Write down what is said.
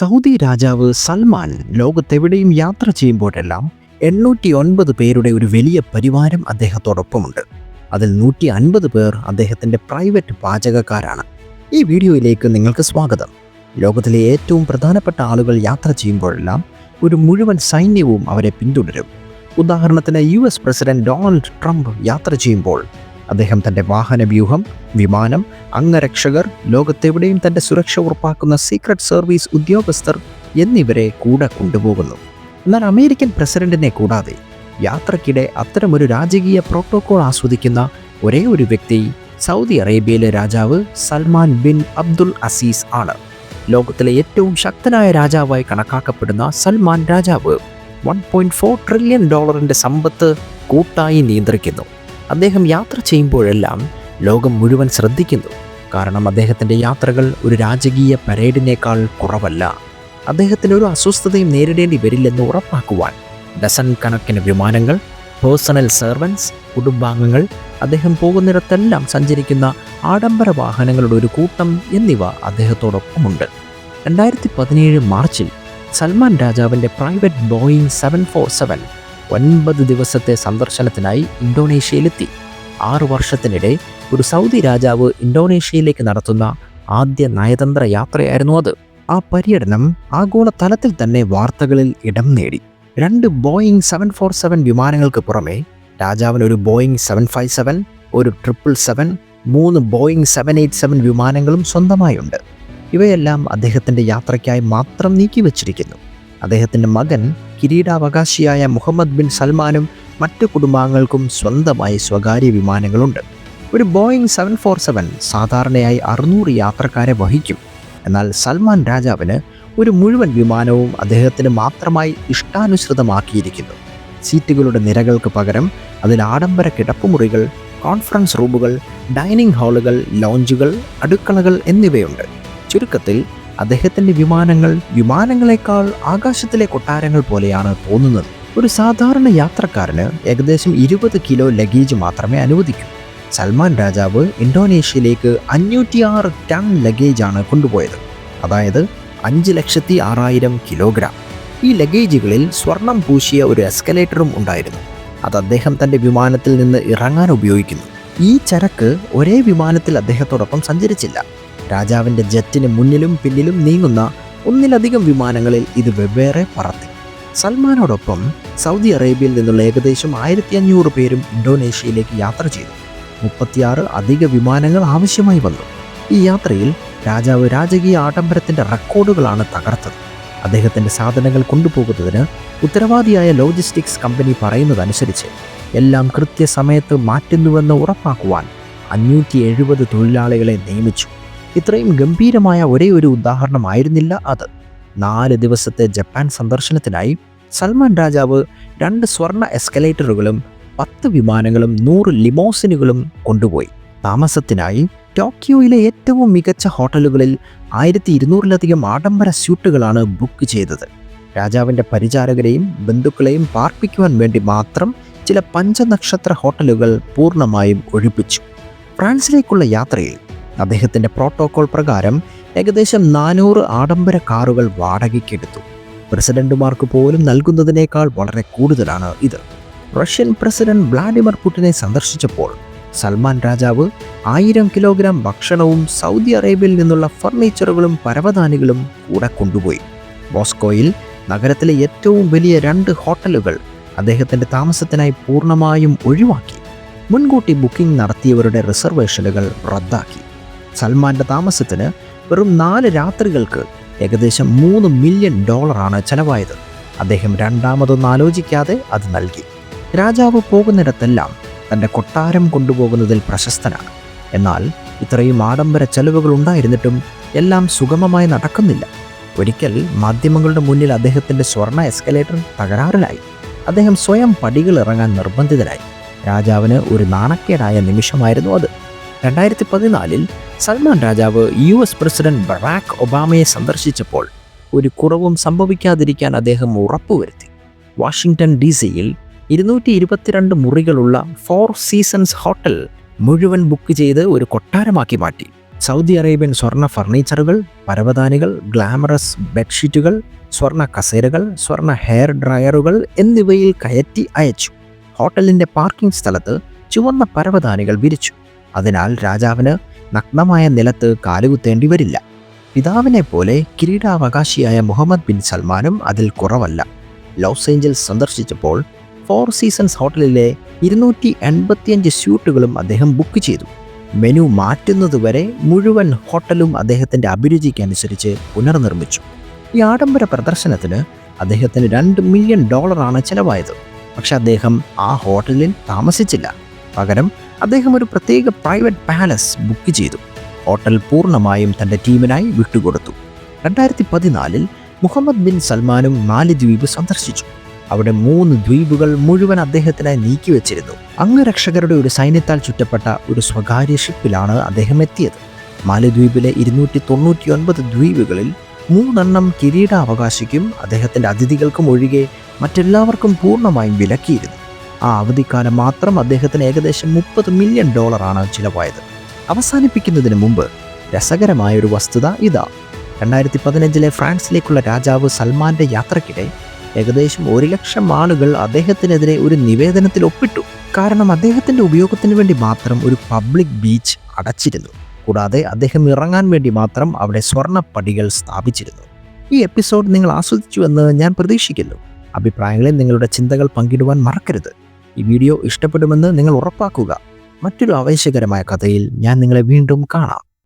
Saudi രാജാവ് സൽമാൻ ലോകത്തെവിടെയും യാത്ര ചെയ്യുമ്പോഴെല്ലാം എണ്ണൂറ്റി ഒൻപത് പേരുടെ ഒരു വലിയ പരിവാരം അദ്ദേഹത്തോടൊപ്പമുണ്ട്. അതിൽ നൂറ്റി അൻപത് പേർ അദ്ദേഹത്തിന്റെ പ്രൈവറ്റ് പാചകക്കാരാണ്. ഈ വീഡിയോയിലേക്ക് നിങ്ങൾക്ക് സ്വാഗതം. ലോകത്തിലെ ഏറ്റവും പ്രധാനപ്പെട്ട ആളുകൾ യാത്ര ചെയ്യുമ്പോഴെല്ലാം ഒരു മുഴുവൻ സൈന്യവും അവരെ പിന്തുടരും. ഉദാഹരണത്തിന് U S president Donald Trump യാത്ര ചെയ്യുമ്പോൾ അദ്ദേഹം തന്റെ വാഹന വ്യൂഹം വിമാനം അംഗരക്ഷകർ ലോകത്തെവിടെയും തന്റെ സുരക്ഷ ഉറപ്പാക്കുന്ന സീക്രട്ട് സർവീസ് ഉദ്യോഗസ്ഥർ എന്നിവരെ കൂടെ കൊണ്ടുപോകുന്നു. എന്നാൽ അമേരിക്കൻ പ്രസിഡന്റിനെ കൂടാതെ യാത്രക്കിടെ അത്തരമൊരു രാജകീയ പ്രോട്ടോകോൾ ആസ്വദിക്കുന്ന ഒരേ ഒരു വ്യക്തി സൗദി അറേബ്യയിലെ രാജാവ് സൽമാൻ ബിൻ അബ്ദുൽ അസീസ് ആണ്. ലോകത്തിലെ ഏറ്റവും ശക്തനായ രാജാവായി കണക്കാക്കപ്പെടുന്ന സൽമാൻ രാജാവ് വൺ പോയിന്റ് ഫോർ ട്രില്യൺ ഡോളറിന്റെ സമ്പത്ത് കൂട്ടായി നിയന്ത്രിക്കുന്നു. അദ്ദേഹം യാത്ര ചെയ്യുമ്പോഴെല്ലാം ലോകം മുഴുവൻ ശ്രദ്ധിക്കുന്നു. കാരണം അദ്ദേഹത്തിന്റെ യാത്രകൾ ഒരു രാജകീയ പരേഡിനേക്കാൾ കുറവല്ല. അദ്ദേഹത്തിന് ഒരു അസ്വസ്ഥതയും നേരിടേണ്ടി വരില്ലെന്ന് ഉറപ്പാക്കുവാൻ ഡസൺ കണക്കിന് വിമാനങ്ങൾ പേഴ്സണൽ സെർവൻസ് കുടുംബാംഗങ്ങൾ അദ്ദേഹം പോകുന്നിടത്തെല്ലാം സഞ്ചരിക്കുന്ന ആഡംബര വാഹനങ്ങളുടെ ഒരു കൂട്ടം എന്നിവ അദ്ദേഹത്തോടൊപ്പമുണ്ട്. രണ്ടായിരത്തി പതിനേഴ് മാർച്ചിൽ സൽമാൻ രാജാവിന്റെ private Boeing seven four seven ഒൻപത് ദിവസത്തെ സന്ദർശനത്തിനായി ഇന്തോനേഷ്യയിലെത്തി. ആറു വർഷത്തിനിടെ ഒരു സൗദി രാജാവ് ഇന്തോനേഷ്യയിലേക്ക് നടത്തുന്ന ആദ്യ നയതന്ത്ര യാത്രയായിരുന്നു അത്. ആ പര്യടനം ആഗോള തലത്തിൽ തന്നെ വാർത്തകളിൽ ഇടം നേടി. രണ്ട് ബോയിങ് സെവൻ ഫോർ സെവൻ വിമാനങ്ങൾക്ക് പുറമെ രാജാവിന് ഒരു ബോയിങ് സെവൻ ഫൈവ് സെവൻ ഒരു ട്രിപ്പിൾ സെവൻ മൂന്ന് ബോയിങ് സെവൻ എയ്റ്റ് സെവൻ വിമാനങ്ങളും സ്വന്തമായുണ്ട്. ഇവയെല്ലാം അദ്ദേഹത്തിന്റെ യാത്രയ്ക്കായി മാത്രം നീക്കിവച്ചിരിക്കുന്നു. അദ്ദേഹത്തിന്റെ മകൻ കിരീടാവകാശിയായ മുഹമ്മദ് ബിൻ സൽമാനും മറ്റു കുടുംബാംഗങ്ങൾക്കും സ്വന്തമായി സ്വകാര്യ വിമാനങ്ങളുണ്ട്. ഒരു ബോയിങ് സെവൻ ഫോർ സെവൻ സാധാരണയായി അറുന്നൂറ് യാത്രക്കാരെ വഹിക്കും. എന്നാൽ സൽമാൻ രാജാവിന് ഒരു മുഴുവൻ വിമാനവും അദ്ദേഹത്തിന് മാത്രമായി ഇഷ്ടാനുസൃതമാക്കിയിരിക്കുന്നു. സീറ്റുകളുടെ നിരകൾക്ക് പകരം അതിൽ ആഡംബര കിടപ്പുമുറികൾ കോൺഫറൻസ് റൂമുകൾ ഡൈനിങ് ഹാളുകൾ ലോഞ്ചുകൾ അടുക്കളകൾ എന്നിവയുണ്ട്. ചുരുക്കത്തിൽ അദ്ദേഹത്തിന്റെ വിമാനങ്ങൾ വിമാനങ്ങളെക്കാൾ ആകാശത്തിലെ കൊട്ടാരങ്ങൾ പോലെയാണ് തോന്നുന്നത്. ഒരു സാധാരണ യാത്രക്കാരന് ഏകദേശം ഇരുപത് കിലോ ലഗേജ് മാത്രമേ അനുവദിക്കൂ. സൽമാൻ രാജാവ് ഇന്തോനേഷ്യയിലേക്ക് അഞ്ഞൂറ്റിയാറ് ടൺ ലഗേജാണ് കൊണ്ടുപോയത്. അതായത് അഞ്ച് ലക്ഷത്തി ആറായിരം കിലോഗ്രാം. ഈ ലഗേജുകളിൽ സ്വർണം പൂശിയ ഒരു എസ്കലേറ്ററും ഉണ്ടായിരുന്നു. അത് അദ്ദേഹം തന്റെ വിമാനത്തിൽ നിന്ന് ഇറങ്ങാൻ ഉപയോഗിക്കുന്നു. ഈ ചരക്ക് ഒരേ വിമാനത്തിൽ അദ്ദേഹത്തോടൊപ്പം സഞ്ചരിച്ചില്ല. രാജാവിന്റെ ജെറ്റിന് മുന്നിലും പിന്നിലും നീങ്ങുന്ന ഒന്നിലധികം വിമാനങ്ങളിൽ ഇത് വെവ്വേറെ പറത്തി. സൽമാനോടൊപ്പം സൗദി അറേബ്യയിൽ നിന്നുള്ള ഏകദേശം ആയിരത്തി അഞ്ഞൂറ് പേരും ഇന്തോനേഷ്യയിലേക്ക് യാത്ര ചെയ്തു. മുപ്പത്തിയാറ് അധിക വിമാനങ്ങൾ ആവശ്യമായി വന്നു. ഈ യാത്രയിൽ രാജാവ് രാജകീയ ആഡംബരത്തിന്റെ റെക്കോർഡുകളാണ് തകർത്തത്. അദ്ദേഹത്തിന്റെ സാധനങ്ങൾ കൊണ്ടുപോകുന്നതിന് ഉത്തരവാദിയായ ലോജിസ്റ്റിക്സ് കമ്പനി പറയുന്നതനുസരിച്ച് എല്ലാം കൃത്യസമയത്ത് മാറ്റുന്നുവെന്ന് ഉറപ്പാക്കുവാൻ അഞ്ഞൂറ്റി എഴുപത് തൊഴിലാളികളെ നിയമിച്ചു. ഇത്രയും ഗംഭീരമായ ഒരേ ഒരു ഉദാഹരണമായിരുന്നില്ല അത്. നാല് ദിവസത്തെ ജപ്പാൻ സന്ദർശനത്തിനായി സൽമാൻ രാജാവ് രണ്ട് സ്വർണ എസ്കലേറ്ററുകളും പത്ത് വിമാനങ്ങളും നൂറ് ലിമോസിനുകളും കൊണ്ടുപോയി. താമസത്തിനായി ടോക്കിയോയിലെ ഏറ്റവും മികച്ച ഹോട്ടലുകളിൽ ആയിരത്തി ഇരുന്നൂറിലധികം ആഡംബര സ്യൂട്ടുകളാണ് ബുക്ക് ചെയ്തത്. രാജാവിന്റെ പരിചാരകരെയും ബന്ധുക്കളെയും പാർപ്പിക്കുവാൻ വേണ്ടി മാത്രം ചില പഞ്ചനക്ഷത്ര ഹോട്ടലുകൾ പൂർണമായും ഒഴിപ്പിച്ചു. ഫ്രാൻസിലേക്കുള്ള യാത്രയിൽ അദ്ദേഹത്തിന്റെ പ്രോട്ടോകോൾ പ്രകാരം ഏകദേശം നാനൂറ് ആഡംബര കാറുകൾ വാടകയ്ക്കെടുത്തു. പ്രസിഡന്റുമാർക്ക് പോലും നൽകുന്നതിനേക്കാൾ വളരെ കൂടുതലാണ് ഇത്. റഷ്യൻ പ്രസിഡന്റ് വ്ളാഡിമിർ പുടിനെ സന്ദർശിച്ചപ്പോൾ സൽമാൻ രാജാവ് ആയിരം കിലോഗ്രാം ഭക്ഷണവും സൗദി അറേബ്യയിൽ നിന്നുള്ള ഫർണിച്ചറുകളും പരവതാനികളും കൂടെ കൊണ്ടുപോയി. മോസ്കോയിൽ നഗരത്തിലെ ഏറ്റവും വലിയ രണ്ട് ഹോട്ടലുകൾ അദ്ദേഹത്തിന്റെ താമസത്തിനായി പൂർണമായും ഒഴിവാക്കി. മുൻകൂട്ടി ബുക്കിംഗ് നടത്തിയവരുടെ റിസർവേഷനുകൾ റദ്ദാക്കി. സൽമാന്റെ താമസത്തിന് വെറും നാല് രാത്രികൾക്ക് ഏകദേശം മൂന്ന് മില്യൺ ഡോളറാണ് ചെലവായത്. അദ്ദേഹം രണ്ടാമതൊന്നും ആലോചിക്കാതെ അത് നൽകി. രാജാവ് പോകുന്നിടത്തെല്ലാം തന്റെ കൊട്ടാരം കൊണ്ടുപോകുന്നതിൽ പ്രശസ്തനാണ്. എന്നാൽ ഇത്രയും ആഡംബര ചെലവുകൾ ഉണ്ടായിരുന്നിട്ടും എല്ലാം സുഗമമായി നടക്കുന്നില്ല. ഒരിക്കൽ മാധ്യമങ്ങളുടെ മുന്നിൽ അദ്ദേഹത്തിന്റെ സ്വർണ എസ്കലേറ്റർ തകരാറിലായി. അദ്ദേഹം സ്വയം പടികൾ ഇറങ്ങാൻ നിർബന്ധിതനായി. രാജാവിന് ഒരു നാണക്കേടായ നിമിഷമായിരുന്നു അത്. രണ്ടായിരത്തി പതിനാലിൽ സൽമാൻ രാജാവ് യു എസ് പ്രസിഡന്റ് ബറാക്ക് ഒബാമയെ സന്ദർശിച്ചപ്പോൾ ഒരു കുറവും സംഭവിക്കാതിരിക്കാൻ അദ്ദേഹം ഉറപ്പുവരുത്തി. വാഷിംഗ്ടൺ ഡി സിയിൽ ഇരുന്നൂറ്റി ഇരുപത്തിരണ്ട് മുറികളുള്ള ഫോർ സീസൺസ് ഹോട്ടൽ മുഴുവൻ ബുക്ക് ചെയ്ത് ഒരു കൊട്ടാരമാക്കി മാറ്റി. സൗദി അറേബ്യൻ സ്വർണ ഫർണിച്ചറുകൾ പരവതാനികൾ ഗ്ലാമറസ് ബെഡ്ഷീറ്റുകൾ സ്വർണ കസേരകൾ സ്വർണ ഹെയർ ഡ്രയറുകൾ എന്നിവയിൽ കയറ്റി അയച്ചു. ഹോട്ടലിന്റെ പാർക്കിംഗ് സ്ഥലത്ത് ചുവന്ന പരവതാനികൾ വിരിച്ചു. അതിനാൽ രാജാവിന് നഗ്നമായ നിലത്ത് കാലുകുത്തേണ്ടി വരില്ല. പിതാവിനെ പോലെ കിരീടാവകാശിയായ മുഹമ്മദ് ബിൻ സൽമാനും അതിൽ കുറവല്ല. ലോസ് ഏഞ്ചൽസ് സന്ദർശിച്ചപ്പോൾ ഫോർ സീസൺസ് ഹോട്ടലിലെ ഇരുന്നൂറ്റി എൺപത്തിയഞ്ച് സ്യൂട്ടുകളും അദ്ദേഹം ബുക്ക് ചെയ്തു. മെനു മാറ്റുന്നതുവരെ മുഴുവൻ ഹോട്ടലും അദ്ദേഹത്തിന്റെ അഭിരുചിക്കനുസരിച്ച് പുനർനിർമ്മിച്ചു. ഈ ആഡംബര പ്രദർശനത്തിന് അദ്ദേഹത്തിന് രണ്ട് മില്യൺ ഡോളറാണ് ചിലവായത്. പക്ഷെ അദ്ദേഹം ആ ഹോട്ടലിൽ താമസിച്ചില്ല. പകരം അദ്ദേഹം ഒരു പ്രത്യേക പ്രൈവറ്റ് പാലസ് ബുക്ക് ചെയ്തു. ഹോട്ടൽ പൂർണമായും തന്റെ ടീമിനായി വിട്ടുകൊടുത്തു. രണ്ടായിരത്തി പതിനാലിൽ മുഹമ്മദ് ബിൻ സൽമാനും നാല് ദ്വീപ് സന്ദർശിച്ചു. അവിടെ മൂന്ന് ദ്വീപുകൾ മുഴുവൻ അദ്ദേഹത്തിനായി നീക്കിവെച്ചിരുന്നു അംഗരക്ഷകരുടെ ഒരു സൈന്യത്താൽ ചുറ്റപ്പെട്ട ഒരു സ്വകാര്യ ഷിപ്പിലാണ് അദ്ദേഹം എത്തിയത്. മാലിദ്വീപിലെ ഇരുന്നൂറ്റി തൊണ്ണൂറ്റി ഒൻപത് ദ്വീപുകളിൽ മൂന്നെണ്ണം കിരീടാവകാശിക്കും അദ്ദേഹത്തിന്റെ അതിഥികൾക്കും ഒഴികെ മറ്റെല്ലാവർക്കും പൂർണമായും വിലക്കിയിരുന്നു. ആ അവധിക്കാലം മാത്രം അദ്ദേഹത്തിന് ഏകദേശം മുപ്പത് മില്യൺ ഡോളറാണ് ചിലവായത്. അവസാനിപ്പിക്കുന്നതിന് മുമ്പ് രസകരമായ ഒരു വസ്തുത ഇതാ. രണ്ടായിരത്തി പതിനഞ്ചിലെ ഫ്രാൻസിലേക്കുള്ള രാജാവ് സൽമാന്റെ യാത്രക്കിടെ ഏകദേശം ഒരു ലക്ഷം ആളുകൾ അദ്ദേഹത്തിനെതിരെ ഒരു നിവേദനത്തിൽ ഒപ്പിട്ടു. കാരണം അദ്ദേഹത്തിന്റെ ഉപയോഗത്തിന് വേണ്ടി മാത്രം ഒരു പബ്ലിക് ബീച്ച് അടച്ചിരുന്നു. കൂടാതെ അദ്ദേഹം ഇറങ്ങാൻ വേണ്ടി മാത്രം അവിടെ സ്വർണപ്പടികൾ സ്ഥാപിച്ചിരുന്നു. ഈ എപ്പിസോഡ് നിങ്ങൾ ആസ്വദിച്ചുവെന്ന് ഞാൻ പ്രതീക്ഷിക്കുന്നു. അഭിപ്രായങ്ങളിൽ നിങ്ങളുടെ ചിന്തകൾ പങ്കിടുവാൻ മറക്കരുത്. ഈ വീഡിയോ ഇഷ്ടപ്പെടുമെന്ന് നിങ്ങൾ ഉറപ്പാക്കുക. മറ്റൊരു ആവേശകരമായ കഥയിൽ ഞാൻ നിങ്ങളെ വീണ്ടും കാണാം.